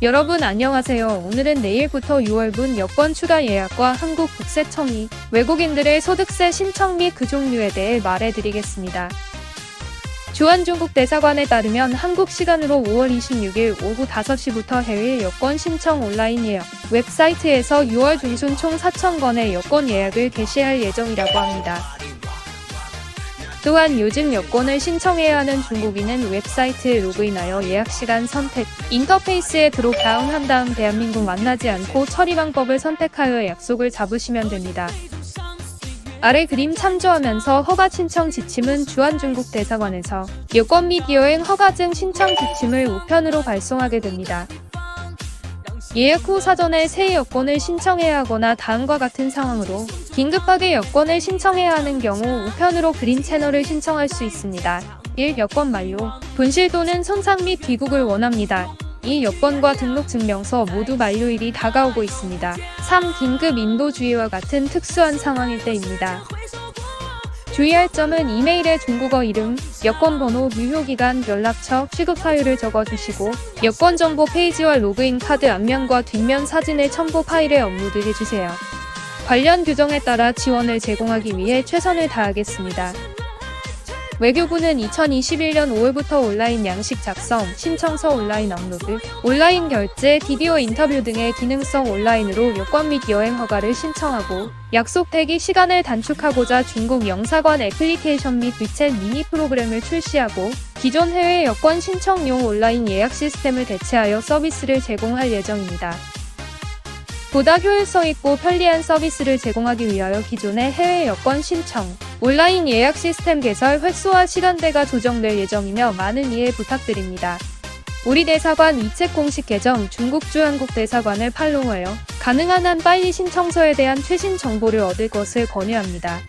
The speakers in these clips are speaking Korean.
여러분 안녕하세요. 오늘은 내일부터 6월분 여권 추가 예약과 한국국세청이 외국인들의 소득세 신청 및 그 종류에 대해 말해드리겠습니다. 주한중국 대사관에 따르면 한국 시간으로 5월 26일 오후 5시부터 해외 여권 신청 온라인 예약 웹사이트에서 6월 중순 총 4,000건의 여권 예약을 개시할 예정이라고 합니다. 또한 요즘 여권을 신청해야 하는 중국인은 웹사이트에 로그인하여 예약 시간 선택, 인터페이스에 드롭 다운 한 다음 대한민국 만나지 않고 처리 방법을 선택하여 약속을 잡으시면 됩니다. 아래 그림 참조하면서 허가 신청 지침은 주한중국 대사관에서 여권 및 여행 허가증 신청 지침을 우편으로 발송하게 됩니다. 예약 후 사전에 새 여권을 신청해야 하거나 다음과 같은 상황으로 긴급하게 여권을 신청해야 하는 경우 우편으로 그린 채널을 신청할 수 있습니다. 1. 여권 만료. 분실 또는 손상 및 귀국을 원합니다. 2. 여권과 등록증명서 모두 만료일이 다가오고 있습니다. 3. 긴급 인도 주의와 같은 특수한 상황일 때입니다. 주의할 점은 이메일에 중국어 이름, 여권 번호, 유효기간, 연락처, 취급하유를 적어주시고 여권 정보 페이지와 로그인 카드 앞면과 뒷면 사진을 첨부 파일에 업로드해주세요. 관련 규정에 따라 지원을 제공하기 위해 최선을 다하겠습니다. 외교부는 2021년 5월부터 온라인 양식 작성, 신청서 온라인 업로드, 온라인 결제, 비디오 인터뷰 등의 기능성 온라인으로 여권 및 여행 허가를 신청하고 약속 대기 시간을 단축하고자 중국 영사관 애플리케이션 및 위챗 미니 프로그램을 출시하고 기존 해외 여권 신청용 온라인 예약 시스템을 대체하여 서비스를 제공할 예정입니다. 보다 효율성 있고 편리한 서비스를 제공하기 위하여 기존의 해외 여권 신청, 온라인 예약 시스템 개설 횟수와 시간대가 조정될 예정이며 많은 이해 부탁드립니다. 우리 대사관 위챗 공식 계정 중국 주한국 대사관을 팔로우하여 가능한 한 빨리 신청서에 대한 최신 정보를 얻을 것을 권유합니다.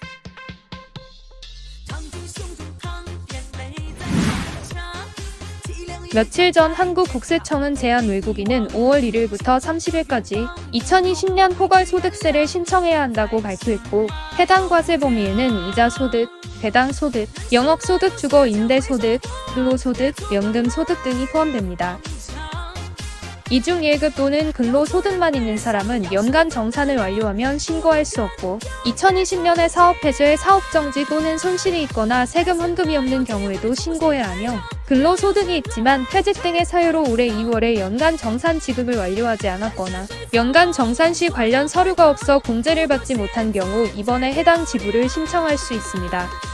며칠 전 한국국세청은 제한 외국인은 5월 1일부터 30일까지 2020년 포괄 소득세를 신청해야 한다고 발표했고 해당 과세 범위에는 이자 소득, 배당 소득, 영업 소득, 주거 임대 소득, 근로 소득, 연금 소득 등이 포함됩니다. 이중 1급 또는 근로 소득만 있는 사람은 연간 정산을 완료하면 신고할 수 없고 2020년에 사업 폐쇄, 사업 정지 또는 손실이 있거나 세금 환급이 없는 경우에도 신고해야 하며 근로소득이 있지만 퇴직 등의 사유로 올해 2월에 연간 정산 지급을 완료하지 않았거나 연간 정산 시 관련 서류가 없어 공제를 받지 못한 경우 이번에 해당 지불을 신청할 수 있습니다.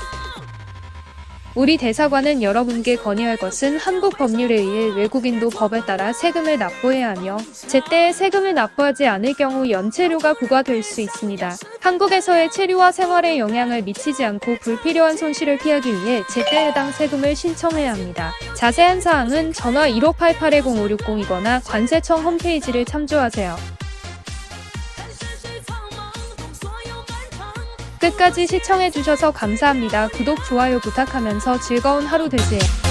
우리 대사관은 여러분께 건의할 것은 한국 법률에 의해 외국인도 법에 따라 세금을 납부해야 하며 제때에 세금을 납부하지 않을 경우 연체료가 부과될 수 있습니다. 한국에서의 체류와 생활에 영향을 미치지 않고 불필요한 손실을 피하기 위해 제때 해당 세금을 신청해야 합니다. 자세한 사항은 전화 1588-0560이거나 관세청 홈페이지를 참조하세요. 끝까지 시청해주셔서 감사합니다. 구독, 좋아요 부탁하면서 즐거운 하루 되세요.